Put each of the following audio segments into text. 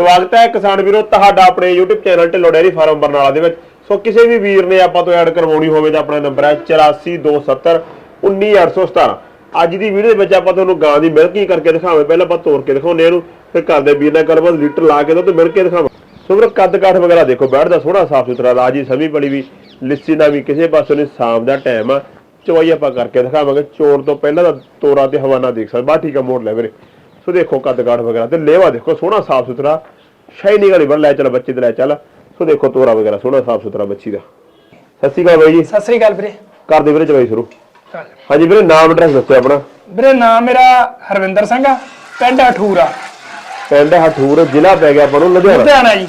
ਸਵਾਗਤ ਹੈ ਕਿਸਾਨ ਵੀਰੋ, ਤੁਹਾਡਾ ਆਪਣੇ YouTube channel Dhillon dairy farm Barnala ਦੇ ਵਿੱਚ। ਸੋ ਕਿਸੇ ਵੀ ਵੀਰ ਨੇ ਆਪਾਂ ਤੋਂ ਐਡ ਕਰਵਾਉਣੀ ਹੋਵੇ ਤਾਂ ਆਪਣਾ ਨੰਬਰ ਹੈ 8427 19817 ਅੱਜ ਦੀ ਵੀਡੀਓ ਦੇ ਵਿੱਚ ਆਪਾਂ ਤੁਹਾਨੂੰ ਗਾਂ ਦੀ ਮਿਲਕਿੰਗ ਕਰਕੇ ਦਿਖਾਵਾਂਗੇ। ਪਹਿਲਾਂ ਆਪਾਂ ਤੋੜ ਕੇ ਦਿਖਾਉਂਦੇ ਇਹਨੂੰ, ਫਿਰ ਘਰ ਦੇ ਵੀਰ ਨਾਲ ਗੱਲਬਾਤ, ਲੀਟਰ ਲਾ ਕੇ ਦੁੱਧ ਮਿਲ ਕੇ ਦਿਖਾਵਾਂ ਸੋ ਵੀਰੋ ਕੱਦ ਕਾਠ ਵਗੈਰਾ ਦੇਖੋ, ਬੈਠਦਾ ਸੋਹਣਾ, ਸਾਫ਼ ਸੁਥਰਾ, ਰਾਜੀ ਸਮੀ ਬੜੀ ਵੀ, ਲਿੱਸੀ ਨਾ ਵੀ ਕਿਸੇ ਪਾਸੋਂ ਨਹੀਂ, ਸ਼ਾਮ ਦਾ ਟਾਈਮ ਆ। ਚਵਾਈ ਆਪਾਂ ਕਰਕੇ ਦਿਖਾਵਾਂਗੇ। ਚੋਰ ਤੋਂ ਪਹਿਲਾਂ ਦਾ ਤੋਰਾ ਤੇ ਹਵਾਨਾ ਦੇਖ ਸਕਦਾ ਬਾ ਠੀਕ ਆ, ਮੋੜ ਲੈ ਵੀਰੇ। ਸੋ ਦੇਖੋ ਕੱਦ ਕਾਠ ਵਗੈਰਾ ਤੇ ਲੇਵਾ ਦੇਖੋ ਸੋਹਣਾ ਸਾਫ਼ ਸੁਥਰਾ। ਸ਼ਾਈਨਿੰਗ ਵਾਲੀ ਬਣ ਲੈ ਚੱਲ ਬੱਚੇ ਤੇ ਲੈ ਚੱਲ। ਸੋ ਦੇਖੋ ਤੋਰਾ ਵਗੈਰਾ ਸੋਹਣਾ ਸਾਫ਼ ਸੁਥਰਾ ਬੱਚੀ ਦਾ। ਸਤਿ ਸ਼੍ਰੀ ਅਕਾਲ ਬਾਈ ਜੀ। ਸਤਿ ਸ੍ਰੀ ਅਕਾਲ ਵੀਰੇ। ਕਰ ਦੇ ਵੀਰੇ ਚਵਾਈ ਸ਼ੁਰੂ। ਹਾਂਜੀ ਵੀਰੇ ਨਾਮ ਐਡਰੈਸ ਦੱਸੋ ਆਪਣਾ। ਵੀਰੇ ਨਾਮ ਮੇਰਾ ਹਰਵਿੰਦਰ ਸਿੰਘ ਆ ਪਿੰਡ ਅਠੂਰਾ ਪਿੰਡ ਹਠੂਰ ਜ਼ਿਲ੍ਹਾ ਪੈ ਗਿਆ ਆਪਾਂ ਨੂੰ ਲੁਧਿਆਣਾ। ਲੁਧਿਆਣਾ ਜੀ।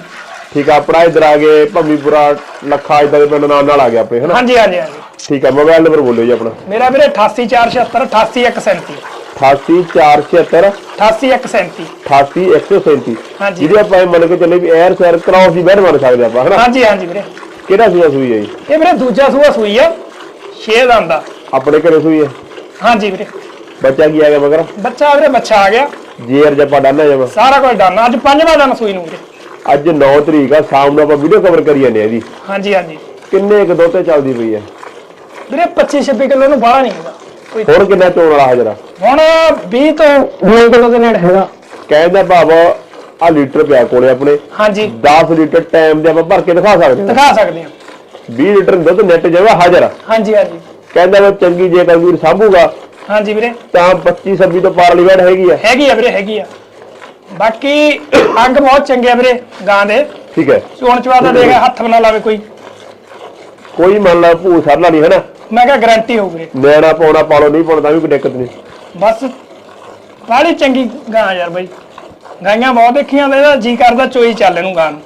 ਠੀਕ ਆ ਆਪਣਾ ਇਧਰ ਆ ਗਏ ਭੰਮੀਪੁਰਾ ਲੱਖਾ ਇਦਾਂ ਦੇ ਪਿੰਡ ਨਾਲ ਨਾਲ ਆ ਗਿਆ ਆਪਣੇ ਹਨਾ? ਹਾਂਜੀ ਹਾਂਜੀ ਹਾਂਜੀ। ਠੀਕ ਆ ਮੋਬਾਈਲ ਨੰਬਰ ਬੋਲਿਓ ਜੀ ਆਪਣਾ। ਮੇਰਾ ਵੀਰੇ 88476 88137 88476 88137 88137 ਹਾਂਜੀ। ਜਿਹਦੇ ਆਪਾਂ ਇਹ ਮੰਨ ਕੇ ਚੱਲੇ ਵੀ 에ਅਰ ਸੈਰ ਕਰਾਉਸ ਦੀ ਬੈਠ ਮੰਨ ਸਕਦੇ ਆਪਾਂ ਹਨਾ? ਹਾਂਜੀ ਹਾਂਜੀ ਵੀਰੇ। ਕਿਹੜਾ ਸੂਆ ਸੂਈ ਹੈ ਜੀ? ਇਹ ਵੀਰੇ ਦੂਜਾ ਸੂਆ ਸੂਈ ਆ 6 ਦੰਦ ਦਾ ਆਪਣੇ ਘਰੇ ਸੂਈ ਹੈ? ਹਾਂਜੀ ਵੀਰੇ। ਬੱਚਾ ਕੀ ਆ ਗਿਆ ਮਗਰ? ਬੱਚਾ ਵੀਰੇ ਬੱਚਾ ਆ ਗਿਆ। ਜੇਰ ਜੱਪਾ ਡਾਨਾ ਜਮਾ। ਸਾਰਾ ਕੁਝ ਡਨ ਅੱਜ ਪੰਜਵਾਂ ਦਿਨ ਸੂਈ ਨੂੰ ਵੀਰੇ। ਅੱਜ 9 ਤਰੀਕ ਆ ਸ਼ਾਮ ਨੂੰ ਆਪਾਂ ਵੀਡੀਓ ਕਵਰ ਕਰੀ ਜਾਂਦੇ ਆ ਇਹਦੀ ਹਾਂਜੀ ਹਾਂਜੀ। ਕਿੰਨੇ ਇੱਕ ਦੋ ਤੇ ਚੱਲਦੀ ਪਈ ਹੈ? ਵੀਰੇ 25 26 ਕਿਲੋ ਨੂੰ ਬਾਹਲਾ ਨਹੀਂ ਕੋਈ ਹੁਣ ਕਿੰਨਾ ਚੋਣ ਵਾਲਾ ਹਾਜ਼ਰਾ ਹੁਣ 20 ਤੋਂ 20 ਕਿਲੋ ਦੇ ਨੇੜੇ ਹੈਗਾ। ਕਹਿੰਦਾ ਭਾਵ ਆ ਲੀਟਰ ਪਿਆ ਕੋਲੇ ਆਪਣੇ। ਹਾਂਜੀ। 10 ਲੀਟਰ ਟਾਈਮ ਦੇ ਆਪਾਂ ਭਰ ਕੇ ਦਿਖਾ ਸਕਦੇ ਹਾਂ। ਦਿਖਾ ਸਕਦੇ ਹਾਂ। 20 ਲੀਟਰ ਦੁੱਧ ਨੈਟ ਜਮਾ ਹਾਜ਼ਰ। ਹਾਂਜੀ ਹਾਂਜੀ। ਕਹਿੰਦਾ ਉਹ ਚੰਗੀ ਜੇ ਕੋਈ ਵੀਰ ਸਾਂਭੂਗਾ ਹਾਂਜੀ ਵੀਰੇ। ਤਾਂ 25 26 ਤੋਂ ਪਾਰ ਵਾਲੀ ਹੈਗੀ ਆ। ਹੈਗੀ ਆ ਵੀਰੇ ਹੈਗੀ ਆ। ਬਾਕੀ ਅੰਗ ਬਹੁਤ ਚੰਗੇ ਆ ਵੀਰੇ ਗਾਂ ਦੇ। ਠੀਕ ਹੈ। ਚੋਣ ਚਵਾ ਦਾ ਦੇਗਾ ਹੱਥ ਬਣਾ ਲਾਵੇ ਕੋਈ। ਕੋਈ ਮੰਨ ਲਾ ਭੂ ਸਰਲਾ ਨਹੀਂ ਹੈ ਨਾ? ਮੈਂ ਕਿਹਾ ਗਾਰੰਟੀ ਹੋਊ ਵੀਰੇ ਨਿਆਣਾ ਪਾਉਣਾ ਪਾਲੋ ਨਹੀਂ ਪਾਉਣਾ ਤਾਂ ਵੀ ਕੋਈ ਦਿੱਕਤ ਨਹੀਂ। ਬਸ ਬਾੜੀ ਚੰਗੀ ਗਾਂ ਯਾਰ ਬਾਈ। ਗਾਈਆਂ ਬਹੁਤ ਦੇਖੀਆਂ ਤੇ ਇਹਦਾ ਜੀ ਕਰਦਾ ਚੋਈ ਚੱਲ ਇਹਨੂੰ ਗਾਂ ਨੂੰ।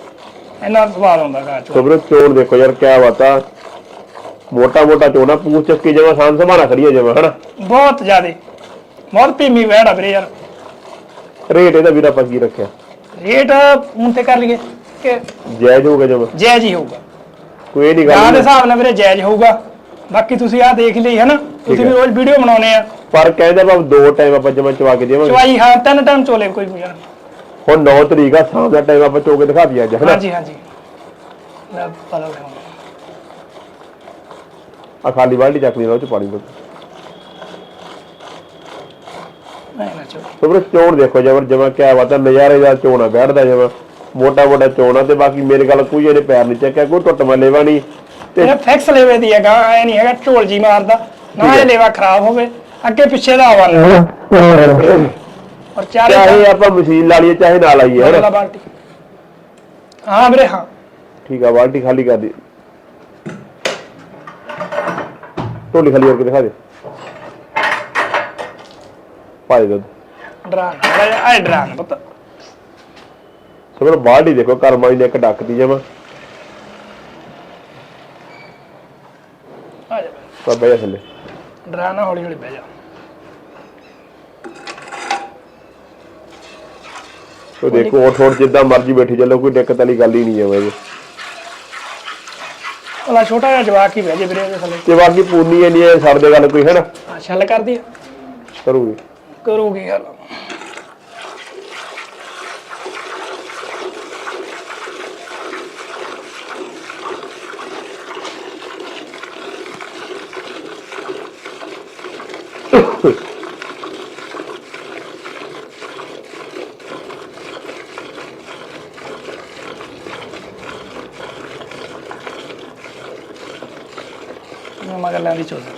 ਇੰਨਾ ਸਵਾਦ ਆਉਂਦਾ ਗਾਂ ਚੋਂ ਸਬਰ ਚੋਣ ਦੇਖੋ ਯਾਰ ਕਿਆ ਬਾਤਾ ਮੋਟਾ ਮੋਟਾ ਚੋਣਾ ਪੂਛ ਚੱਕੀ ਜਮਾ ਸਾਨ ਸਮਾਣਾ ਖੜੀਏ ਜਮਾ ਹਨਾ? ਬਹੁਤ ਜ਼ਿਆਦੇ। ਬਹੁਤ ਭੀਮੀ ਵੈੜ ਆ ਵੀਰੇ ਯਾਰ। ਰੇਟ ਇਹਦਾ ਵੀਰ ਆਪਾਂ ਕੀ ਰੱਖਿਆ? ਰੇਟ ਹੁਣ ਤੇ ਕਰ ਲਈਏ ਕਿ ਜਾਇਜ਼ ਹੋਊਗਾ ਜਮਾ? ਜਾਇਜ਼ ਹੀ ਹੋਊਗਾ। ਕੋਈ ਨਹੀਂ ਗਾਂ ਦੇ ਗੱਲ ਹਿਸਾਬ ਨਾਲ ਵੀਰੇ ਜਾਇਜ਼ ਹੋਊਗਾ। ਬਾਕੀ ਤੁਸੀਂ ਆਹ ਦੇਖ ਲਈ ਹੈ ਨਾ ਤੁਸੀਂ। ਵੀ ਰੋਜ਼ ਵੀਡੀਓ ਬਣਾਉਨੇ ਆ। ਪਰ ਕਹਿੰਦਾ ਬਾਬ ਦੋ ਟਾਈਮ ਆਪਾਂ ਜਮਾ ਚਵਾ ਕੇ ਦੇਵਾਂਗੇ। ਚਵਾਈ ਹਾਂ ਤਿੰਨ ਟਾਈਮ ਚੋਲੇ ਕੋਈ ਪੁੱਛਣਾ ਹੁਣ 9 ਤਰੀਕ ਆ ਸ਼ਾਮ ਦਾ ਟਾਈਮ ਆਪਾਂ ਚੋ ਕੇ ਦਿਖਾ ਦਈਏ ਅੱਜ ਹਾਂਜੀ ਹਾਂਜੀ। ਪਤਾ ਲਗਾਉਂਦਾ ਆ ਖਾਲੀ ਬਾਲਟੀ ਚੱਕ ਲਈ ਉਹ ਚ ਪਾਣੀ ਦੋ ਨਹੀਂ ਨਾ ਚੋ ਸਬਰ ਚੋਣ ਦੇਖੋ ਜਬਰ ਜਮਾ ਕਿਆ ਬਾਤ ਨਜ਼ਾਰੇ ਦਾ ਚੋਣਾ ਬੈਠਦਾ ਜਮਾ। ਮੋਟਾ ਮੋਟਾ ਚੋਣਾ ਤੇ ਬਾਕੀ ਮੇਰੇ ਗੱਲ ਕੋਈ ਇਹਨੇ ਪੈਰ ਨਹੀਂ ਚੱਕਿਆ ਕੋਈ ਟੁੱਟ ਮਾ ਲੈਵਾ ਨਹੀਂ ਤੇ ਇਹ ਫਿਕਸ ਲੈਵੇ ਦੀ ਹੈਗਾ ਐ ਨਹੀਂ ਹੈਗਾ ਢੋਲ ਜੀ ਮਾਰਦਾ ਨਾ ਇਹ ਲੇਵਾ ਖਰਾਬ ਹੋਵੇ ਅੱਗੇ ਪਿੱਛੇ ਦਾ ਹਵਾ ਨਾ ਔਰ ਚਾਰੇ ਚਾਹੇ ਆਪਾਂ ਮਸ਼ੀਨ ਲਾ ਲਈਏ ਚਾਹੇ ਨਾ ਲਾਈਏ ਹਨਾ ਬਾਲਟੀ। ਹਾਂ ਵੀਰੇ ਹਾਂ। ਠੀਕ ਆ ਬਾਲਟੀ ਖਾਲੀ ਕਰ ਦੇ। ਢੋਲੀ ਖਾਲੀ ਕਰਕੇ ਦਿਖਾ ਦੇ। ਪਾ ਦੇ ਦੁੱਧ। ਡਰਾਨ ਆਏ ਡਰਾਨ ਪਤਾ। ਸਬਰ ਬਾਲਟੀ ਦੇਖੋ ਕਰਮਾਈ ਨੇ ਇੱਕ ਡੱਕਦੀ ਜਮਾ ਆ ਜਾ ਤਾਂ ਬਹਿ ਜਾ ਥੱਲੇ। ਡਰਾਨ ਹੌਲੀ ਹੌਲੀ ਬਹਿ ਜਾ। ਤੋ ਦੇਖੋ ਉਠ ਉਠ ਜਿੱਦਾਂ ਮਰਜ਼ੀ ਬੈਠੀ ਚੱਲੋ ਕੋਈ ਦਿੱਕਤ ਵਾਲੀ ਗੱਲ ਹੀ ਨਹੀਂ ਹੈ ਜੀ ਭਲਾ ਛੋਟਾ ਜਿਹਾ ਜਵਾਕ ਹੀ ਬਹਿ ਜੇ ਵੀਰੇ ਇਹਦੇ ਥੱਲੇ। ਤੇ ਬਾਕੀ ਪੂਰਨੀ ਇੰਨੀ ਹੈ ਛੱਡ ਦੇ ਗੱਲ ਕੋਈ ਹੈ ਨਾ? ਹਾਂ ਛੱਲ ਕਰਦੀ ਆ। ਕਰੂਗੀ। ਕਰੂਗੀ ਗੱਲ। ਮੈਂ ਮਗਰ ਲੈਂਦੀ ਚੋਦਾ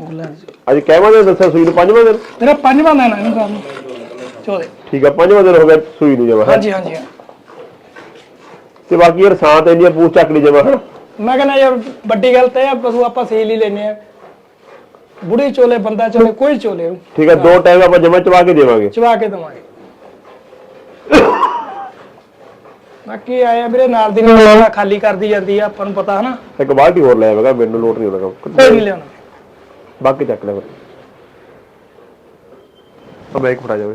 ਗੁੱਲਾਂ ਦੀ ਚੋਦ। ਅੱਜ ਕਹਿਵਾ ਦੇ ਦੱਸਿਆ? ਸੂਈ ਨੂੰ ਪੰਜਵਾਂ ਦਿਨ? ਤੇਰਾ ਪੰਜਵਾਂ ਦਿਨ ਹੈ ਨਾ। ਕੰਮ ਚੋਦੇ ਠੀਕ ਆ ਪੰਜਵਾਂ ਦਿਨ ਹੋ ਗਿਆ ਸੂਈ ਨੂੰ ਜਮਾ ਹਾਂਜੀ ਹਾਂਜੀ ਹਾਂ। ਤੇ ਬਾਕੀ ਯਾਰ ਸਾਂਤ ਇੰਨੀ ਪੂਛ ਚੱਕ ਲਈ ਜਮਾ ਹਨਾ ਮੈਂ ਕਹਿੰਦਾ ਯਾਰ ਵੱਡੀ ਗੱਲ ਤਾਂ ਇਹ ਆ ਪਸ਼ੂ ਆਪਾਂ ਸੇਲ ਹੀ ਲੈਨੇ ਆ। ਬੁੜੀ ਚੋਲੇ ਬੰਦਾ ਚੋਲੇ ਕੋਈ ਚੋਲੇ ਨੂੰ। ਠੀਕ ਆ ਦੋ ਟਾਈਮ ਆਪਾਂ ਜਮਾ ਚਵਾ ਕੇ ਦੇਵਾਂਗੇ। ਚਵਾ ਕੇ ਦਵਾਂਗੇ। ਬਾਕੀ ਆਇਆ ਵੀਰੇ ਨਾਲ ਦੀ ਨਾਲ ਖਾਲੀ ਕਰਦੀ ਜਾਂਦੀ ਆ ਆਪਾਂ ਨੂੰ ਪਤਾ ਹਨਾ। ਇੱਕ ਬਾਲਟੀ ਹੋਰ ਲੈ ਆਵੇਗਾ ਮੈਨੂੰ ਲੋਟ ਨਹੀਂ ਹੋਣਾ ਕੋਈ ਨਹੀਂ ਲਿਆਉਣਾ। ਬਾਕੀ ਚੱਕ ਲੈ ਫਿਰ। ਮੈਂ ਇੱਕ ਫੜਾ ਜਾਵੇ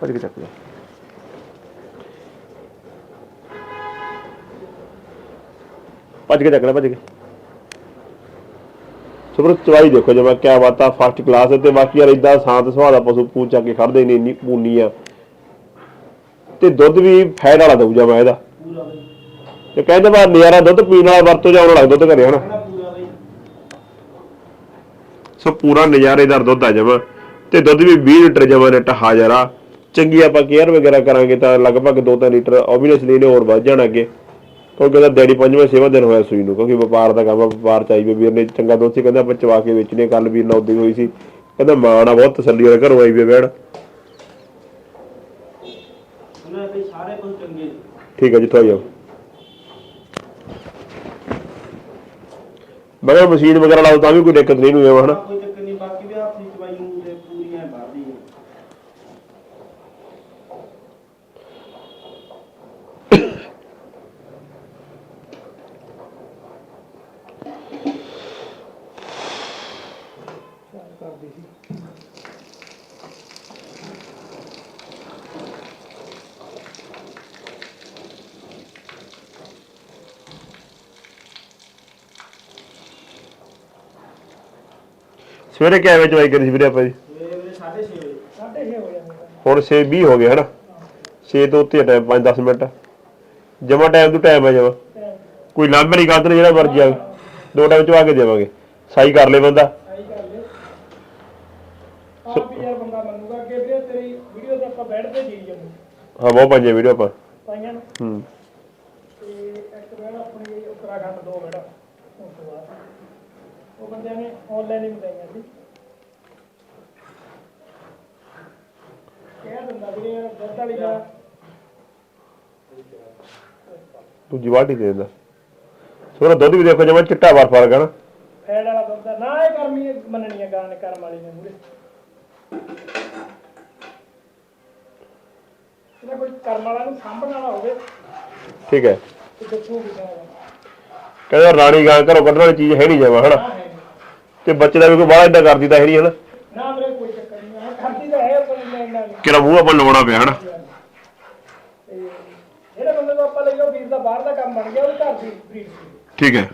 ਫੜ ਕੇ ਚੱਕ ਲੈ। ਭੱਜ ਕੇ ਚੱਕ ਭੱਜ ਕੇ। ਸੋ ਚਵਾਈ ਦੇਖੋ ਜਮਾ ਕਿਆ ਬਾਤਾਂ ਫਸਟ ਕਲਾਸ ਤੇ ਬਾਕੀ ਯਾਰ ਇਦਾਂ ਸ਼ਾਂਤ ਸੁਭਾਅ ਦਾ ਪਸ਼ੂ ਪੂੰਛ ਕੇ ਖੜਦੇ ਨੇ, ਇੰਨੀ ਪੂਨੀ ਆ। ਤੇ ਦੁੱਧ ਵੀ ਫੈਟ ਵਾਲਾ ਦਊ ਜਮਾ ਇਹਦਾ। ਤੇ ਕਹਿੰਦੇ ਬਾ ਨਿਆਰਾ ਦੁੱਧ ਪੀਣ ਵਾਲਾ ਵਰਤੋ ਜਾਉਣ ਵਾਲਾ ਦੁੱਧ ਘਰੇ, ਹਨਾ? ਸੋ ਪੂਰਾ ਨਜ਼ਾਰੇਦਾਰ ਦੁੱਧ ਆ ਜਮਾ। ਤੇ ਦੁੱਧ ਵੀ 20 ਲੀਟਰ ਜਮਾ ਨੇ ਟਹਾ ਆ। ਚੰਗੀ ਆਪਾਂ ਕੇਅਰ ਵਗੈਰਾ ਕਰਾਂਗੇ ਤਾਂ ਲਗਭਗ 2-3 ਲੀਟਰ ਓਬਵੀਅਸਲੀ ਨੇ ਹੋਰ ਵੱਧ ਜਾਣ ਅੱਗੇ। ਕਿਉਂਕਿ ਉਹਦਾ ਡੈਡੀ ਪੰਜਵੇਂ ਛੇਵਾਂ ਦਿਨ ਹੋਇਆ ਸੂਈ ਨੂੰ ਕਿਉਂਕਿ ਵਪਾਰ ਦਾ ਕੰਮ ਆ ਵਪਾਰ ਚਾਹੀਏ ਵੀਰ ਨੇ ਚੰਗਾ ਸੀ ਕਹਿੰਦਾ ਆਪਾਂ ਚਵਾ ਕੇ ਵੇਚਣੇ ਕੱਲ ਵੀਰ ਨਾਲ ਉਦੋਂ ਹੋਈ ਸੀ। ਕਹਿੰਦਾ ਮਾਂ ਨਾਲ ਬਹੁਤ ਤਸੱਲੀ ਨਾਲ ਘਰੋਂ ਆਈ ਵੀ ਉਹਨਾਂ ਸਾਰੇ ਚੰਗੇ ਨੇ। ਠੀਕ ਹੈ ਜਿੱਥੋਂ ਆਈ ਜਾਓ। ਮਗਰ ਮਸ਼ੀਨ ਵਗੈਰਾ ਲਾਓ ਤਾਂ ਵੀ ਕੋਈ ਦਿੱਕਤ ਨਹੀਂ ਨੂੰ ਆਵਾ ਹਨਾ। ਕੋਈ ਚੱਕਰ ਨਹੀਂ ਬਾਕੀ ਵੀ ਹੱਥ ਦੀ ਚਵਾਈ ਨੂੰ ਤੇ ਪੂਰੀ ਐ ਬਾਹਰਦੀ ਹੈ ਕਰਦੀ ਸੀ ਸਵੇਰੇ ਕਿੰਨੇ ਵਜੇ ਚਵਾਈ ਕਰੀ ਸੀ ਵੀਰੇ ਆਪਾਂ ਜੀ? ਮੇਰੇ ਵੇਲੇ 6:30 ਵਜੇ ਛੇ ਹੋ ਹੁਣ 6 20 ਹੋ ਗਏ ਹਨਾ। 6 ਤੋਂ ਉੱਤੇ ਟਾਈਮ 5 10 ਮਿੰਟ। ਜਮਾ ਟਾਈਮ ਤੋਂ ਟਾਈਮ ਹੈ ਜਮਾ। ਕੋਈ ਤੇ ਕੋਈ ਲਾਂਭੇ ਨਹੀਂ ਜਿਹੜਾ ਮਰਜ਼ੀ ਆਵੇ ਦੋ ਟਾਈਮ ਚਵਾ ਕੇ ਦੇਵਾਂਗੇ। ਸਾਈ ਕਰ ਲੈ ਬੰਦਾ ਆਹੀ ਕਰ ਲੈ ਆਪ ਵੀ ਯਾਰ ਬੰਦਾ ਮੰਨੂਗਾ ਅੱਗੇ ਵੀਰੇ ਤੇਰੀ ਵੀਡੀਓ ਤੇ ਆਪਾਂ ਬੈਠ ਤੇ ਜੀ ਜਾਂਦੇ ਹਾਂ ਬਹੁਤ ਪੰਜੇ ਵੀਡੀਓ ਆਪਾਂ। ਪਾਈਆਂ ਨੂੰ? ਹੂੰ। ਤੇ ਇੱਕ ਬੈਠ ਆਪਣੀ ਉੱਤਰਾਖੰਡ ਦੋ ਬੈਠ ਉਸ ਤੋਂ ਬਾਅਦ। ਉਹ ਬੰਦਿਆਂ ਨੇ ਆਨਲਾਈਨ ਹੀ ਬਤਾਈਆਂ ਸੀ। ਕਹਿ ਦਿੰਦਾ ਵੀਰੇ ਯਾਰ ਦੁੱਧ ਵਾਲੀ ਦਾ ਦੂਜੀ ਵਾਟੀ ਦੇ ਦਿੰਦਾ। ਸੋਰਾ ਦੁੱਧ ਵੀ ਦੇਖੋ ਜਮਾ ਚਿੱਟਾ ਵਾਰ ਫ਼ਰਕ ਹੈ ਨਾ ਫੈੜ ਵਾਲਾ ਦੁੱਧ। ਨਾ ਇਹ ਕਰਮੀ ਮੰਨਣੀ ਆ ਕਰਮ ਵਾਲੀ ਨੇ ਮੂਰੇ ਇਹਦਾ ਕੋਈ ਕਰਮ ਵਾਲਾ ਨੂੰ ਸਾਂਭਣ ਵਾਲਾ ਹੋਵੇ ਠੀਕ ਹੈ। ਤੇ ਦੱਸੂ ਵੀ ਜਾਏਗਾ ਕਹਿੰਦਾ ਰਾਣੀ ਗਾਂ ਘਰੋਂ ਕੱਢਣ ਵਾਲੀ ਚੀਜ਼ ਹੈ ਨਹੀਂ ਜਮਾ ਹਨਾ। ਤੇ ਬੱਚੇ ਦਾ ਵੀ ਕੋਈ ਬਾਹਲਾ ਏਦਾਂ ਕਰਦੀ ਤਾਂ ਹੈ ਨਹੀਂ ਹਨਾ? ਨਾ ਮੇਰੇ ਕੋਈ ਚੱਕਰ ਨਹੀਂ। ਆ ਕਰਦੀ ਤਾਂ ਹੈ ਪਰ ਮੈਂ ਇੰਨਾ ਨਹੀਂ। ਕਿਹੜਾ ਮੂੰਹ ਆਪਾਂ ਲਵਾਉਣਾ ਪਿਆ ਹਨਾ? ਤੇ ਜਿਹੜੇ ਬੰਦੇ ਨੂੰ ਆਪਾਂ ਲਈਓ ਵੀਰ ਦਾ ਬਾਹਰ ਦਾ ਕੰਮ ਬਣ ਗਿਆ ਉਹ ਘਰ ਦੀ ਬਰੀਡ ਸੀ। ਠੀਕ ਹੈ।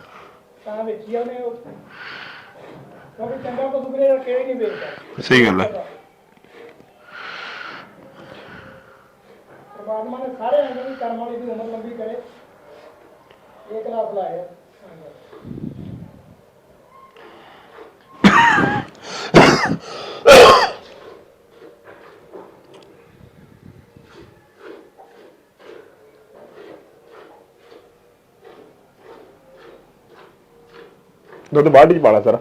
ਤਾਂ ਵੇਖੀ ਆ ਉਹਨੇ ਉਹ। ਕਿਉਂਕਿ ਚੰਗਾ ਪਸ਼ੂ ਵੀਰੇ ਕਿਹੜੇ ਨਹੀਂ ਵੇਚਦਾ। ਸਹੀ ਗੱਲ ਹੈ। ਪਰਮਾਤਮਾ ਨੇ ਸਾਰੇ ਅੰਗਾਂ ਦੀ ਕਰਮ ਵਾਲੀ ਦੀ ਉਮਰ ਲੰਬੀ ਕਰੇ। ਇਹ ਕਲਾਸ ਲਾਇਆ। ਦੁੱਧ ਬਾਲਟੀ ਚ ਪਾਲਾ ਸਾਰਾ।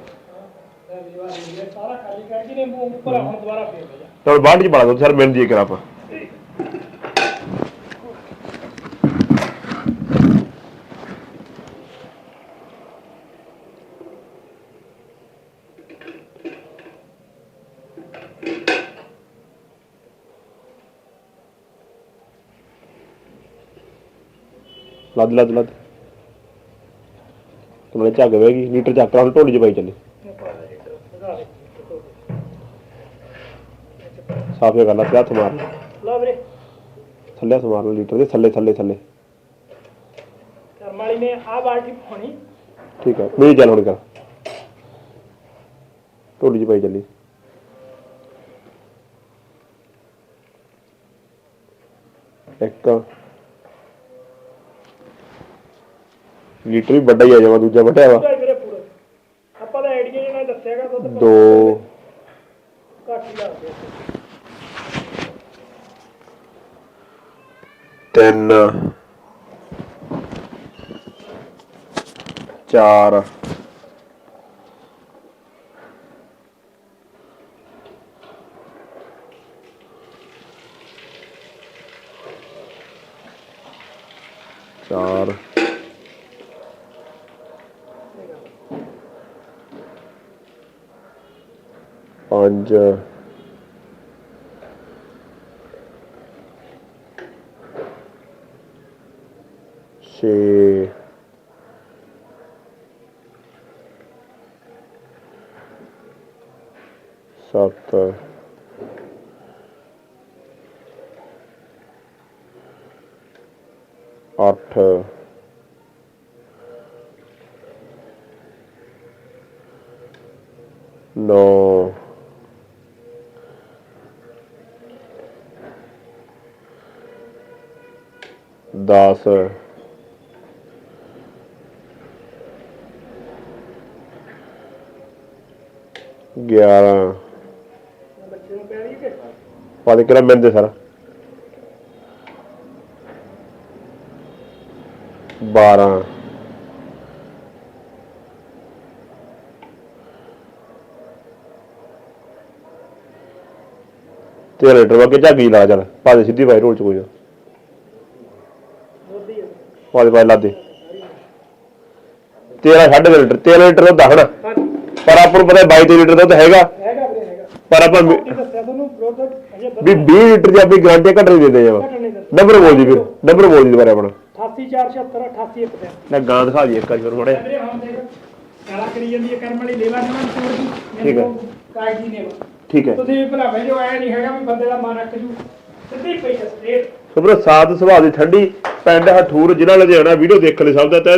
ਸਾਰਾ ਖਾਲੀ ਕਰਕੇ ਨੇ ਮੂੰਹ ਉੱਪਰ ਹੁਣ ਦੁਬਾਰਾ ਫੇਰ ਲਿਆ ਚਲ ਬਾਲਟੀ ਚ ਪਾਲਾ ਦੁੱਧ ਸਰ ਮਿਲ ਜੀ ਕਰਾ ਆਪਾਂ ਲੱਦ ਲੱਦ ਲੱਦ। ਤੁਮਨੇ ਝੱਗ ਵੇਗੀ ਲੀਟਰ ਲਾ ਹੁਣ ਢੋਲੀ ਚ ਪਾਈ ਚੱਲੇ। ਸਾਫੇ ਕਰ ਲਾ ਤੇ ਹੱਥ ਮਾਰ। ਲਓ ਵੀਰੇ। ਥੱਲੇ ਹੱਥ ਮਾਰ ਲੀਟਰ ਦੇ ਥੱਲੇ ਥੱਲੇ ਥੱਲੇ। ਕਰਮ ਵਾਲੀ ਨੇ ਆ ਬਾਲਟੀ ਪਾਉਣੀ। ਠੀਕ ਹੈ ਮੇਰੀ ਚੱਲ ਹੁਣ ਕਰ। ਢੋਲੀ ਚ ਪਾਈ ਚੱਲੀ। ਇੱਕ ਲੀਟਰ ਵੀ ਵੱਡਾ ਹੀ ਆ ਜਾਵਾ ਦੂਜਾ ਵੱਡਾ ਵਾ। ਵੀਰੇ ਪੂਰਾ। ਆਪਾਂ ਦਾ ਆਈਡੀਆ ਜਿਹਨਾਂ ਨੇ ਦੱਸਿਆਗਾ ਦੁੱਧ ਦੋ। ਘੱਟ ਹੀ ਲੱਗਦੇ ਤਿੰਨ। ਚਾਰ। ਪੰਜ। ਛੇ। ਸੱਤ। ਅੱਠ। ਨੌ। ਪਿਆਰੀ ਗਿਆਰਾਂ ਪਾ ਦੇ ਕਿਹੜਾ ਮਿੰਦੇ ਸਾਰਾ 12 ਤੇ ਲੀਟਰ ਵਾ ਕੇ ਝਾਗੀ ਲਾ ਚੱਲ ਪਾ ਸਿੱਧੀ ਵਾਈ ਰੋਲ ਚ ਕੋਈ ਨਾ ਦੁੱਧ ਹੀ ਪਾ ਦੇ ਪਾ ਦੇ, ਲਾ ਦੇ 13 ਛੱਡ ਦੇ ਲੀਟਰ 13 ਲੀਟਰ ਦਾ ਹਣਾ। ਪਰ ਆਪਾਂ ਨੂੰ ਪਤਾ 22 23 ਲੀਟਰ ਦਾ ਤਾਂ ਹੈਗਾ। ਹੈਗਾ ਵੀਰੇ ਹੈਗਾ ਪਰ ਆਪਾਂ ਵੀ ਕੀ ਦੱਸਿਆ ਤੁਹਾਨੂੰ ਦੁੱਧ ਅਜੇ ਵੀ 20 ਲੀਟਰ ਦੀ ਆਪਣੀ ਗਾਰੰਟੀ ਘੱਟ ਨਹੀਂ ਦਿੰਦੇ। ਦਾ ਨੰਬਰ ਬੋਲ ਦੀ ਫਿਰ ਨੰਬਰ ਬੋਲ ਦੀ ਦੁਬਾਰਾ ਆਪਣਾ। 88476 88 ਇੱਕ ਨਾ ਗਾਂ ਦਿਖਾ ਦੀ ਇੱਕ ਵਾਰੀ ਫਿਰ ਵੀਰੇ ਹੁਣ ਦੇਖ ਕਾਲਾ ਕਰੀ ਜਾਂਦੀ ਹੈ ਕਰਮ ਵਾਲੀ ਲੇਵਾ ਜਮਨ ਚੋਰ ਦੀ। ਠੀਕ ਹੈ। ਕਾਇਦੀ ਨੇ। ਠੀਕ ਹੈ। ਤੁਸੀਂ ਵੀ ਭਲਾ ਭੇਜੋ ਐ ਨਹੀਂ ਹੈਗਾ ਵੀ ਬੰਦੇ ਦਾ ਮਨ ਰੱਖ ਜੂ। ਸਿੱਧੀ ਪਈ ਸਟੇਟ ਸੁਭਰ ਸਾਧ ਸੁਭਾਅ ਦੀ ਠੰਡੀ, ਪਿੰਡ ਹਠੂਰ ਜ਼ਿਲ੍ਹਾ ਲੁਧਿਆਣਾ, ਵੀਡੀਓ ਦੇਖਣ ਲਈ ਸਭ ਦਾ ਤਹਿ